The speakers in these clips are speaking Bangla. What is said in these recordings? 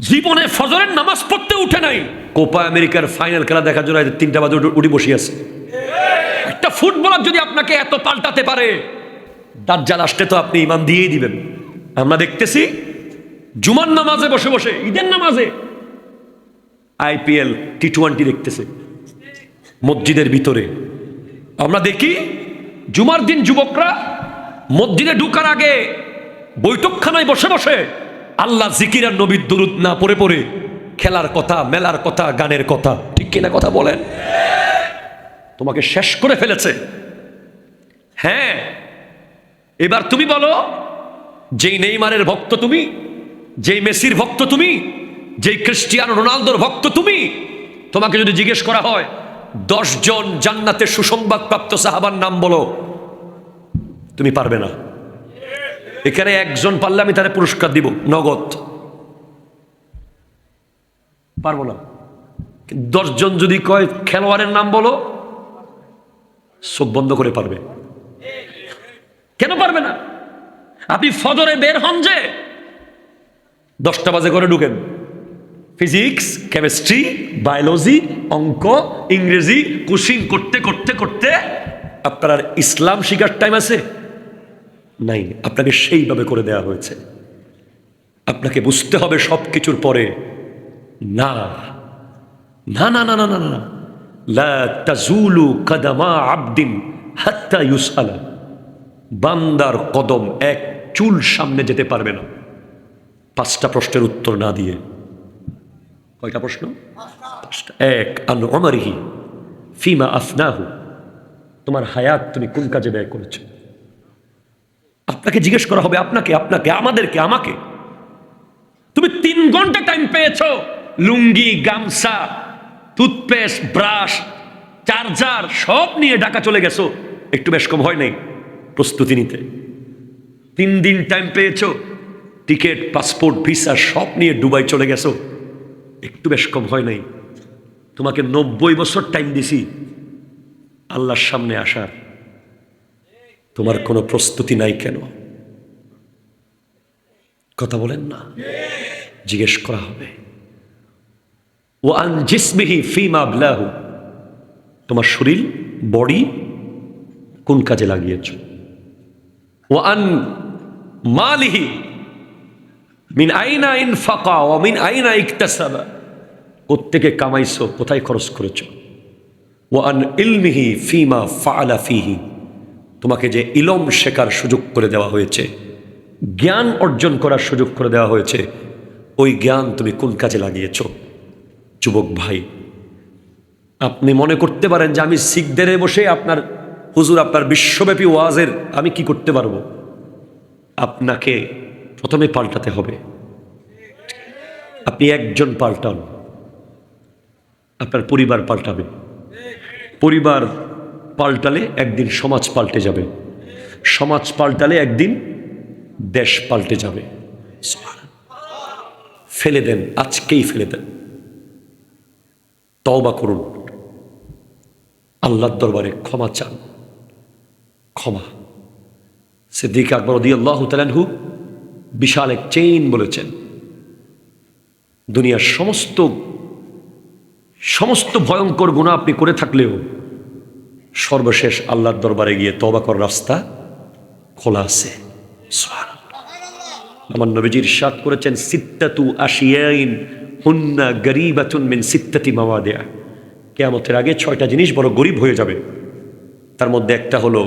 জীবনে ফজরের নামাজ পড়তে উঠে নাই। কোপা আমেরিকার ফাইনাল খেলা দেখার জন্য তিনটা বাজে উঠে- বসে আছে। একটা ফুটবলার যদি আপনাকে এত পাল্টাতে পারে, দাজ্জাল আসতে তো আপনি ইমান দিয়েই দিবেন। আমরা দেখতেছি, জুমার নামাজে বসে বসে, ঈদের নামাজে আইপিএল টি টোয়েন্টি দেখতেছে, মসজিদের ভিতরে। আমরা দেখি, জুমার দিন যুবকরা মসজিদে ঢুকার আগে বৈঠকখানায় বসে বসে আল্লাহ জিকির আর নবীর দুরুদ না পড়ে পড়ে খেলার কথা, মেলার কথা, গানের কথা, ঠিক কিনা কথা বলেন? তোমাকে শেষ করে ফেলেছে। হ্যাঁ এবার তুমি বলো, যেই নেইমারের ভক্ত তুমি, যেই মেসির ভক্ত তুমি, যেই ক্রিস্টিয়ানো রোনালদোর ভক্ত তুমি, তোমাকে যদি জিজ্ঞেস করা হয় জন জান্নাতে সুসংবাদপ্রাপ্ত সাহাবার নাম বলো, তুমি পারবে না। এখানে একজন পারলে আমি তারে পুরস্কার দিব, নগদ। পারব না। দশজন যদি কয়, খেলোয়াড়ের নাম বলো, চোখ বন্ধ করে পারবে। কেন পারবে না? আপনি ফজরে বের হন যে, দশটা বাজে করে ঢুকেন। ফিজিক্স, কেমিস্ট্রি, বায়োলজি, অঙ্ক, ইংরেজি কুশিং করতে করতে করতে আপনার ইসলাম শিকার টাইম আছে। নাই, আপনাকে সেইভাবে করে দেওয়া হয়েছে। আপনাকে বুঝতে হবে সব কিছুর পরে, না না না না না না না, লা তাজুলু কাদামা আবদিন হাত্তা ইউসালা। বান্দার কদম এক চুল সামনে যেতে পারবে না। পাঁচটা প্রশ্নের উত্তর না দিয়ে। কয়টা প্রশ্ন? এক আন অমারিহি ফিমা আফনাহু। তোমার হায়াত তুমি কোন কাজে ব্যয় করেছ? আপনাকে জিজ্ঞেস করা হবে আপনাকে আপনাকে, আমাদেরকে, আমাকে। তুমি তিন ঘণ্টা টাইম পেয়েছ। লুঙ্গি, গামছা টুথপেস্ট ব্রাশ চার্জার সব নিয়ে ঢাকা চলে গেছো। একটু বেশ কম হয় নাই প্রস্তুতি নিতে। তিন দিন টাইম পেয়েছ। টিকিট পাসপোর্ট ভিসা সব নিয়ে ডুবাই চলে গেছো। একটু বেশ কম হয় নাই। তোমাকে নব্বই বছর টাইম দিছি। আল্লাহর সামনে আসার। তোমার কোনো প্রস্তুতি নাই কেন? কথা বলেন না। জিজ্ঞেস করা হবে। ও আন জিসমিহি ফিমা ব্লাহু তোমার শরীর, বডি কোন কাজে লাগিয়েছ? ও আন মালিহি মিন আইনা ইন ফাকা ও মিন আইনা ইকতাসাবা। কোত্থেকে কামাইছো, কোথায় খরচ করেছ? ও আন ইলমিহি ফিমা ফাআলা ফিহি। তোমাকে যে ইলম শেখার সুযোগ করে দেওয়া হয়েছে, জ্ঞান অর্জন করার সুযোগ করে দেওয়া হয়েছে, ওই জ্ঞান তুমি কোন কাজে লাগিয়েছ? যুবক ভাই, আপনি মনে করতে পারেন যে আমি শিখদের বসে আপনার, হুজুর আপনার বিশ্বব্যাপী ওয়াজের আমি কি করতে পারব? আপনাকে প্রথমে পাল্টাতে হবে। আপনি একজন পাল্টান। আপনার পরিবার পাল্টাবে। পরিবার পাল্টালে একদিন সমাজ পাল্টে যাবে। সমাজ পাল্টালে একদিন দেশ পাল্টে যাবে। ফেলে দেন, আজকেই ফেলে দেন। তওবা করুন। আল্লাহর দরবারে ক্ষমা চান। ক্ষমা। সিদ্দিক আকবর আল্লাহ তালানহু বিশাল এক চেইন বলেছেন। দুনিয়ার সমস্ত সমস্ত ভয়ঙ্কর গুণা আপনি করে থাকলেও সর্বশেষ আল্লাহর দরবারে গিয়ে তবা করার রাস্তা খোলা আছে। আমার নবীজির সাত করেছেন, সিত্তাতু আশিয়াইন হুন্না গরিবাতুন মিন সিত্তাতি মাওয়াদিয়া কেয়ামতের আগে ছয়টা জিনিস বড় গরিব হয়ে যাবে। তার মধ্যে একটা হলো,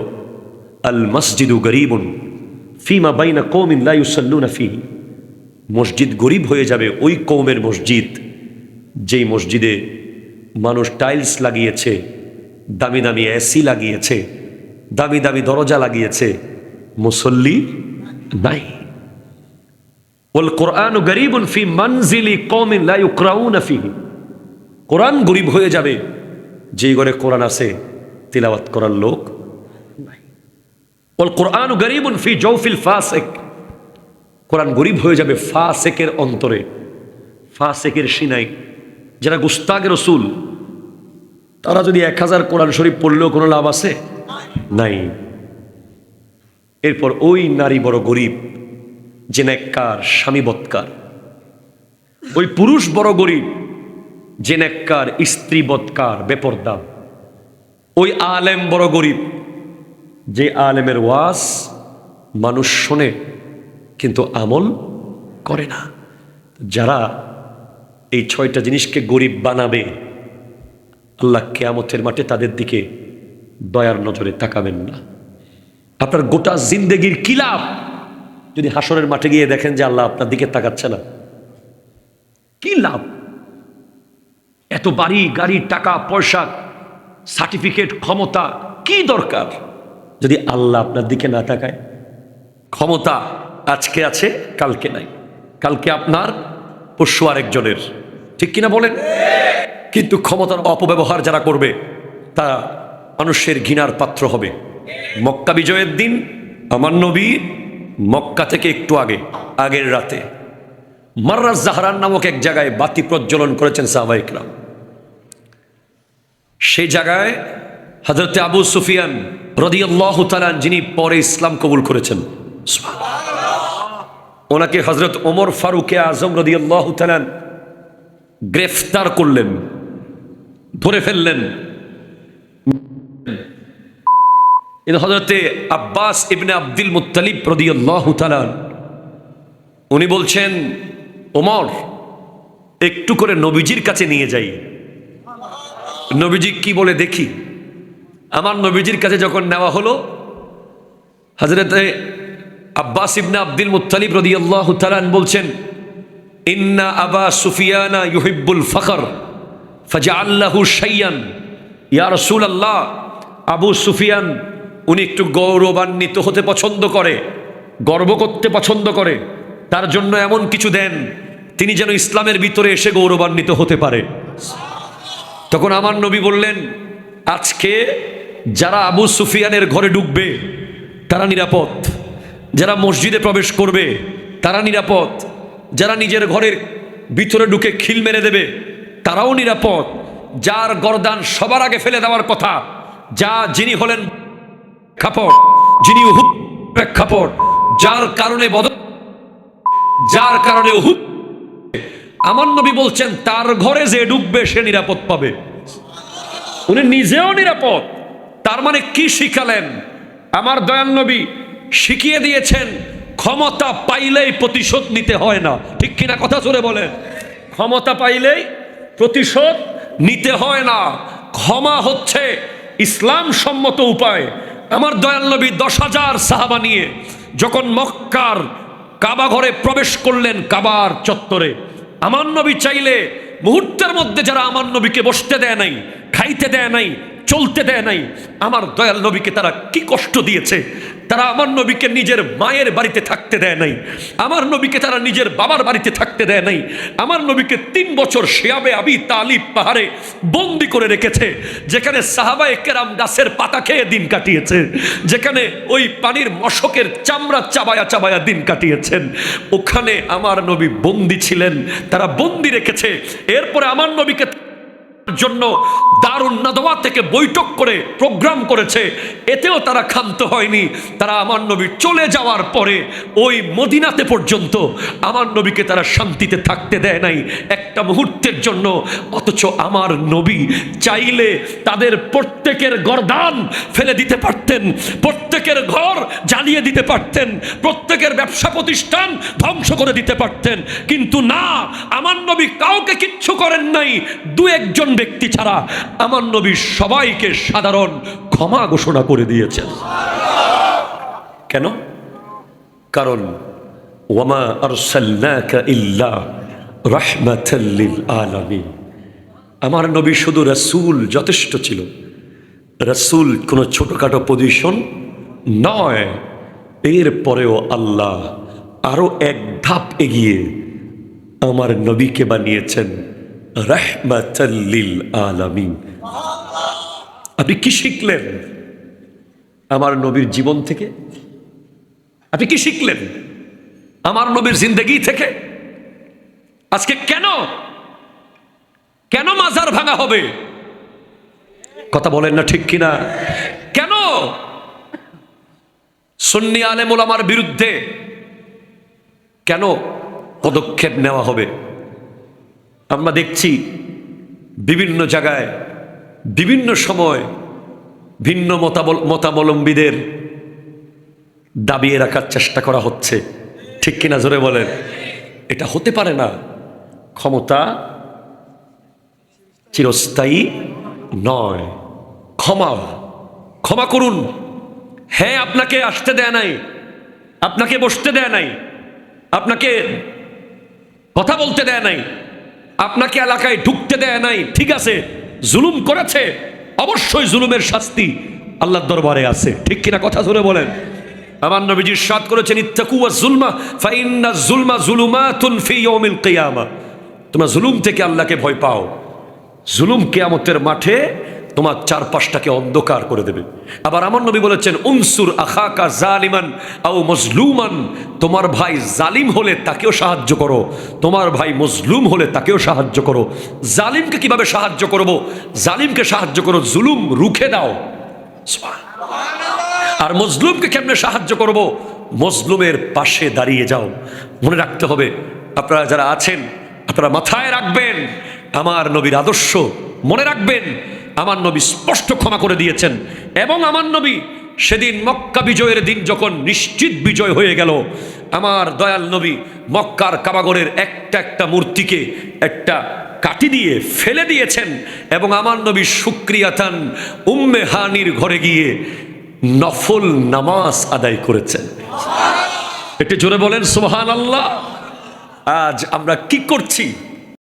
আল মসজিদু গরিবুন ফিমা বাইনা কৌমিন লা ইউসাল্লুনা ফি মসজিদ গরিব হয়ে যাবে ওই কৌমের মসজিদ, যেই মসজিদে মানুষ টাইলস লাগিয়েছে দামি দামি এসি লাগিয়েছে, দামি দামি দরজা লাগিয়েছে, মুসল্লি নাই। ওল কোরআন গরিবুন ফি মনজিলি কৌমিন লা ইউকরাউনা ফিহি। কোরআন গরিব হয়ে যাবে, যেই ঘরে কোরআন আছে, তিলাওয়াত করার লোক নাই। ওল কোরআন গরিবুন ফি জৌফিল ফাসেক। কোরআন গরিব হয়ে যাবে ফাসেকের অন্তরে, ফাসেকের সিনাই। যারা গুস্তাগের রসুল তারা যদি এক হাজার কোরআন শরীফ পড়লেও কোনো লাভ আছে? নাই। এরপর ওই নারী বড় গরিব, যে নেককার স্বামী বৎকার ওই পুরুষ বড় গরিব, যে নেককার স্ত্রী বৎকার বেপরদা। ওই আলেম বড় গরিব, যে আলেমের ওয়াজ মানুষ শোনে, কিন্তু আমল করে না। যারা এই ছয়টা জিনিসকে গরিব বানাবে আল্লাহ কেয়ামতের মাঠে তাদের দিকে দয়ার নজরে তাকাবেন না। আপনার গোটা জিন্দেগির কি লাভ? যদি হাসরের মাঠে গিয়ে দেখেন যে আল্লাহ আপনার দিকে তাকাচ্ছে না, কি লাভ? এত বাড়ি, গাড়ি, টাকা, পয়সা, সার্টিফিকেট, ক্ষমতা, কি দরকার? যদি আল্লাহ আপনার দিকে না তাকায়, ক্ষমতা আজকে আছে, কালকে নাই। কালকে আপনার পশু আরেকজনের। ঠিক কিনা বলেন? কিন্তু ক্ষমতার অপব্যবহার যারা করবে, তারা মানুষের ঘৃণার পাত্র হবে। মক্কা বিজয়ের দিন, আমার নবী মক্কা থেকে একটু আগে, আগের রাতে। মার্রাজ জাহারান নামক এক জায়গায় বাতি প্রজ্বলন করেছেন সাহবাইকরাম সেই জায়গায় হজরতে আবু সুফিয়ান রদিয়াল্লাহ তালান যিনি পরে ইসলাম কবুল করেছেন। ওনাকে হজরত ওমর ফারুকে আজম রদিয়াল্লাহ তালান গ্রেফতার করলেন। ধরে ফেললেন। হজরতে আব্বাস ইবনে আব্দুল মুতালিব রদিয়াল্লাহ উনি বলছেন, ওমর, একটু করে নবীজির কাছে নিয়ে যাই। নবীজি কি বলে, দেখি। আমার নবীজির কাছে যখন নেওয়া হলো হজরত আব্বাস ইবনে আব্দুল মুতালিব রদিয়াল্লাহ তালান বলছেন, ইন্না আবা সুফিয়ানা ইউহিব্বুল ফখর। ফাজা আল্লাহু সাইয়ান ইয়া রসুল আল্লাহ আবু সুফিয়ান, উনি একটু গৌরবান্বিত হতে পছন্দ করে, গর্ব করতে পছন্দ করে, তার জন্য এমন কিছু দেন, তিনি যেন ইসলামের ভিতরে এসে গৌরবান্বিত হতে পারে। তখন আমার নবী বললেন, আজকে যারা আবু সুফিয়ানের ঘরে ঢুকবে, তারা নিরাপদ। যারা মসজিদে প্রবেশ করবে, তারা নিরাপদ। যারা নিজের ঘরের ভিতরে ঢুকে খিল মেরে দেবে তারাও নিরাপদ। যার গরদান সবার আগে ফেলে দেওয়ার কথা, যা যিনি হলেন প্রেক্ষাপট, যিনি উহুদ প্রেক্ষাপট, যার কারণে বদ, যার কারণে উহুদ। আমার নবী বলছেন, তার ঘরে যে ডুববে, সে নিরাপদ পাবে। উনি নিজেও নিরাপদ। তার মানে কি শিখালেন? আমার দয়াল নবী শিখিয়ে দিয়েছেন, ক্ষমতা পাইলেই প্রতিশোধ নিতে হয় না। ঠিক কিনা কথা জোরে বলেন। ক্ষমতা পাইলেই প্রতিশোধ নিতে হয় না। ক্ষমা হচ্ছে ইসলাম সম্মত উপায়। আমার দয়াল নবী দশ হাজার সাহাবা নিয়ে যখন মক্কার কাবা ঘরে প্রবেশ করলেন কাবার চত্বরে আমার নবী চাইলে মুহূর্তের মধ্যে যারা আমার নবীকে বসতে দেয় নাই, খাইতে দেয় নাই চলতে দেয় নাই। আমার দয়াল নবীকে তারা কি কষ্ট দিয়েছে? তারা আমার নবীকে নিজের মায়ের বাড়িতে থাকতে দেয় নাই। আমার নবীকে তারা নিজের বাবার বাড়িতে থাকতে দেয় নাই। আমার নবীকে তিন বছর শেয়াবে আবি তালিব পাহাড়ে বন্দি করে রেখেছে। যেখানে সাহাবায়ে কেরাম গাছের পাতা খেয়ে দিন কাটিয়েছে। যেখানে ওই পানির মশকের চামড়া চাবায়া চাবায়া দিন কাটিয়েছেন। ওখানে আমার নবী বন্দি ছিলেন। তারা বন্দি রেখেছে। এরপরে আমার নবীকে জন্য দারুণ নাদওয়া থেকে বৈঠক করে প্রোগ্রাম করেছে। এতেও তারা ক্ষান্ত হয়নি। তারা আমার নবী চলে যাওয়ার পরে ওই মদিনাতে পর্যন্ত আমার নবীকে তারা শান্তিতে থাকতে দেয় নাই একটা মুহূর্তের জন্য। অথচ আমার নবী চাইলে তাদের প্রত্যেকের গরদান ফেলে দিতে পারতেন, প্রত্যেকের ঘর জ্বালিয়ে দিতে পারতেন, প্রত্যেকের ব্যবসা প্রতিষ্ঠান ধ্বংস করে দিতে পারতেন। কিন্তু না, আমার নবী কাউকে কিচ্ছু করেন নাই। দু একজন ব্যক্তি ছাড়া আমার নবী সবাইকে সাধারণ ক্ষমা ঘোষণা করে দিয়েছেন। কেন? কারণ, ওয়ামা আরসালনাকা ইল্লা রাহমাতাল লিল আলামিন। আমার নবী শুধু রাসূল যথেষ্ট ছিল। রাসূল কোনো ছোটখাটো পজিশন নয়। এরপরেও আল্লাহ আরও এক ধাপ এগিয়ে আমার নবীকে বানিয়েছেন। আপনি কি শিখলেন আমার নবীর জীবন থেকে? আপনি কি শিখলেন আমার নবীর জিন্দগি থেকে? আজকে কেন? কেন মাজার ভাঙা হবে? কথা বলেন না ঠিক কিনা? কেন? সুন্নি আলেমুল আমার বিরুদ্ধে কেন পদক্ষেপ নেওয়া হবে? আমরা দেখছি বিভিন্ন জায়গায়, বিভিন্ন সময় ভিন্ন মতাবল, মতাবলম্বীদের দাবিয়ে রাখার চেষ্টা করা হচ্ছে। ঠিক কিনা জোরে বলেন? এটা হতে পারে না। ক্ষমতা চিরস্থায়ী নয়। ক্ষমা ক্ষমা করুন। হ্যাঁ আপনাকে আসতে দেয় নাই। আপনাকে বসতে দেয় নাই। আপনাকে কথা বলতে দেয় নাই। আপনাকে এলাকায় ঢুকতে দেয় নাই। ঠিক আছে, জুলুম করেছে, অবশ্যই জুলুমের শাস্তি আল্লাহর দরবারে আছে। ঠিক কিনা কথা ধরে বলেন? আমার নবীজির সাদ করেছেন ইত্তাকুয়া জুলমা, ফাইন্না জুলমা জুলুমাতুন ফি ইয়াউমিল কিয়ামা। তোমরা জুলুম থেকে আল্লাহকে ভয় পাও। জুলুম কেয়ামতের মাঠে তোমার চারপাশটাকে অন্ধকার করে দেবে। আবার আমার নবী বলেছেন, উনসুর আখাকা জালিমান আও মজলুমান। তোমার ভাই জালিম হলে তাকেও সাহায্য করো। তোমার ভাই মজলুম হলে তাকেও সাহায্য করো। জালিমকে কীভাবে সাহায্য করব? জালিমকে সাহায্য করো, জুলুম রুখে দাও। আর মজলুমকে কেমনে সাহায্য করব? মজলুমের পাশে দাঁড়িয়ে যাও। মনে রাখতে হবে, আপনারা যারা আছেন, আপনারা মাথায় রাখবেন, আমার নবীর আদর্শ মনে রাখবেন। আমার নবী স্পষ্ট ক্ষমা করে দিয়েছেন। এবং আমার নবী সেদিন মক্কা বিজয়ের দিন যখন নিশ্চিত বিজয় হয়ে গেল, আমার দয়াল নবী মক্কার কাবাগরের একটা একটা মূর্তিকে একটা কাটি দিয়ে ফেলে দিয়েছেন এবং আমার নবী সুক্রিয়াতান উম্মে হানির ঘরে গিয়ে নফল নামাজ আদায় করেছেন। একটু জোরে বলেন সোহান আল্লাহ আজ আমরা কি করছি?